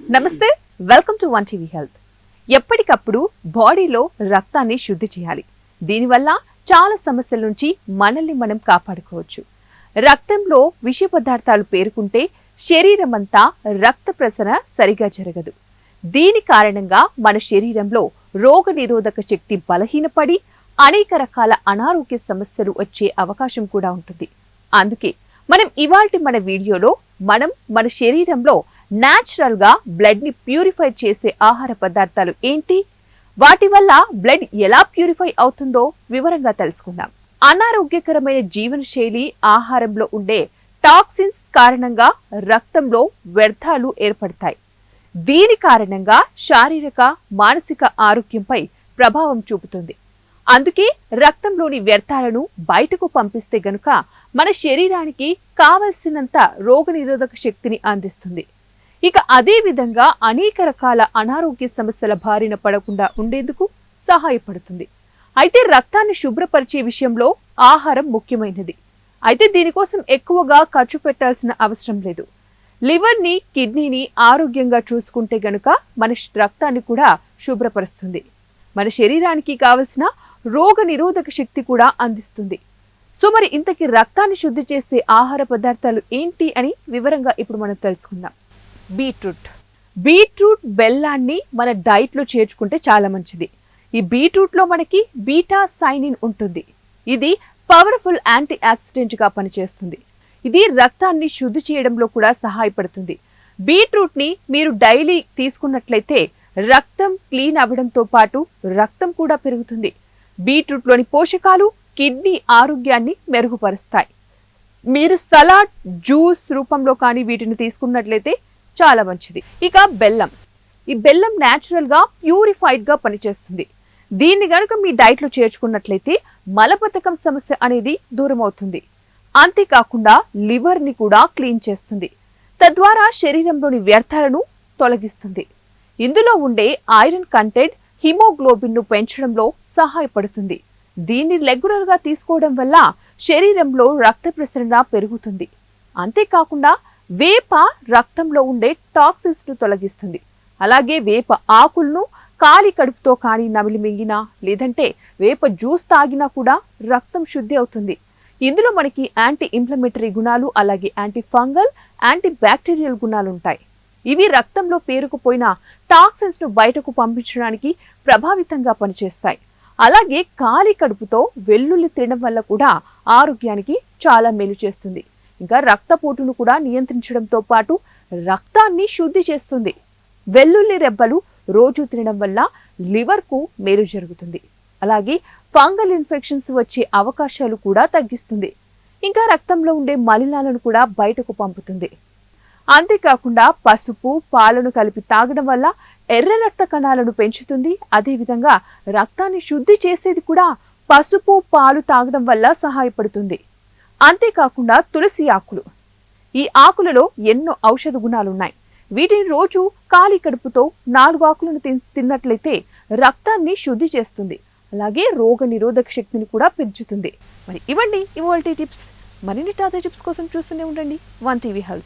నమస్తే welcome to one TV health ఎప్పటికప్పుడు బాడీలో రక్తాన్ని శుద్ధి చేయాలి. దీనివల్ల చాలా సమస్యల నుంచి మనల్ని మనం కాపాడుకోవచ్చు. రక్తంలో విష పదార్థాలు పేరుకుంటే శరీరమంతా రక్త ప్రసరణ సరిగా జరగదు. దీని కారణంగా మన శరీరంలో రోగ నిరోధక శక్తి బలహీనపడి అనేక రకాల అనారోగ్య సమస్యలు వచ్చే అవకాశం కూడా ఉంటుంది. అందుకే మనం ఇవాల్టి మన వీడియోలో మనం మన శరీరంలో న్యాచురల్గా బ్లడ్ని ప్యూరిఫై చేసే ఆహార పదార్థాలు ఏంటి? వాటి వల్ల బ్లడ్ ఎలా ప్యూరిఫై అవుతుందో వివరంగా తెలుసుకుందాం. అనారోగ్యకరమైన జీవనశైలి ఆహారంలో ఉండే టాక్సిన్స్ కారణంగా రక్తంలో వ్యర్థాలు ఏర్పడతాయి. దీని కారణంగా శారీరక మానసిక ఆరోగ్యంపై ప్రభావం చూపుతుంది. అందుకే రక్తంలోని వ్యర్థాలను బయటకు పంపిస్తే గనుక మన శరీరానికి కావలసినంత రోగనిరోధక శక్తిని అందిస్తుంది. ఇక అదే విధంగా అనేక రకాల అనారోగ్య సమస్యల బారిన పడకుండా ఉండేందుకు సహాయపడుతుంది. అయితే రక్తాన్ని శుభ్రపరిచే విషయంలో ఆహారం ముఖ్యమైనది. అయితే దీనికోసం ఎక్కువగా ఖర్చు పెట్టాల్సిన అవసరం లేదు. లివర్ని కిడ్నీని ఆరోగ్యంగా చూసుకుంటే గనుక మన రక్తాన్ని కూడా శుభ్రపరుస్తుంది. మన శరీరానికి కావలసిన రోగ నిరోధక శక్తి కూడా అందిస్తుంది. సో మరి ఇంతకీ రక్తాన్ని శుద్ధి చేసే ఆహార పదార్థాలు ఏంటి అని వివరంగా ఇప్పుడు మనం తెలుసుకుందాం. బీట్రూట్. బీట్రూట్ బెల్లాన్ని మన డైట్లో చేర్చుకుంటే చాలా మంచిది. ఈ బీట్రూట్లో మనకి బీటా సైనిన్ ఉంటుంది. ఇది పవర్ఫుల్ యాంటీ యాక్సిడెంట్గా పనిచేస్తుంది. ఇది రక్తాన్ని శుద్ధి చేయడంలో కూడా సహాయపడుతుంది. బీట్రూట్ని మీరు డైలీ తీసుకున్నట్లయితే రక్తం క్లీన్ అవ్వడంతో పాటు రక్తం కూడా పెరుగుతుంది. బీట్రూట్లోని పోషకాలు కిడ్నీ ఆరోగ్యాన్ని మెరుగుపరుస్తాయి. మీరు సలాడ్ జ్యూస్ రూపంలో కానీ వీటిని తీసుకున్నట్లయితే చాలా మంచిది. ఇక బెల్లం. ఈ బెల్లం న్యాచురల్గా ప్యూరిఫైడ్గా పనిచేస్తుంది. దీన్ని గనుక మీ డైట్లో చేర్చుకున్నట్లయితే మలబద్ధకం సమస్య అనేది దూరం అవుతుంది అంతేకాకుండా లివర్ని కూడా క్లీన్ చేస్తుంది. తద్వారా శరీరంలోని వ్యర్థాలను తొలగిస్తుంది. ఇందులో ఉండే ఐరన్ కంటెంట్ హిమోగ్లోబిన్ను పెంచడంలో సహాయపడుతుంది. దీన్ని రెగ్యులర్గా తీసుకోవడం వల్ల శరీరంలో రక్త ప్రసరణ పెరుగుతుంది. అంతేకాకుండా వేప రక్తంలో ఉండే టాక్సిన్స్ను తొలగిస్తుంది. అలాగే వేప ఆకులను కాలి కడుపుతో కానీ నమిలి మింగినా లేదంటే వేప జ్యూస్ తాగినా కూడా రక్తం శుద్ధి అవుతుంది. ఇందులో మనకి యాంటీ ఇన్ఫ్లమేటరీ గుణాలు అలాగే యాంటీ ఫంగల్ యాంటీ బ్యాక్టీరియల్ గుణాలు ఉంటాయి ఇవి రక్తంలో పేరుకుపోయిన టాక్సిన్స్ను బయటకు పంపించడానికి ప్రభావితంగా పనిచేస్తాయి. అలాగే ఖాళీ కడుపుతో వెల్లుల్లి తినడం వల్ల కూడా ఆరోగ్యానికి చాలా మేలు చేస్తుంది. ఇంకా రక్తపోటును కూడా నియంత్రించడంతో పాటు రక్తాన్ని శుద్ధి చేస్తుంది. వెల్లుల్లి రెబ్బలు రోజు తినడం వల్ల లివర్కు మేలు జరుగుతుంది. అలాగే ఫంగల్ ఇన్ఫెక్షన్స్ వచ్చే అవకాశాలు కూడా తగ్గిస్తుంది. ఇంకా రక్తంలో ఉండే మలినాలను కూడా బయటకు పంపుతుంది. అంతేకాకుండా పసుపు పాలను కలిపి తాగడం వల్ల ఎర్ర రక్త కణాలను పెంచుతుంది. అదేవిధంగా రక్తాన్ని శుద్ధి చేసేది కూడా పసుపు పాలు తాగడం వల్ల సహాయపడుతుంది. అంతేకాకుండా తులసి ఆకులు. ఈ ఆకులలో ఎన్నో ఔషధ గుణాలున్నాయి. వీటిని రోజు ఖాళీ కడుపుతో నాలుగు ఆకులను తిన్నట్లయితే రక్తాన్ని శుద్ధి చేస్తుంది. అలాగే రోగ నిరోధక శక్తిని కూడా పెంచుతుంది. మరి ఇవ్వండి ఇవాల్టీ టిప్స్. మరిన్ని తాజా టిప్స్ కోసం చూస్తూనే ఉండండి. One TV health.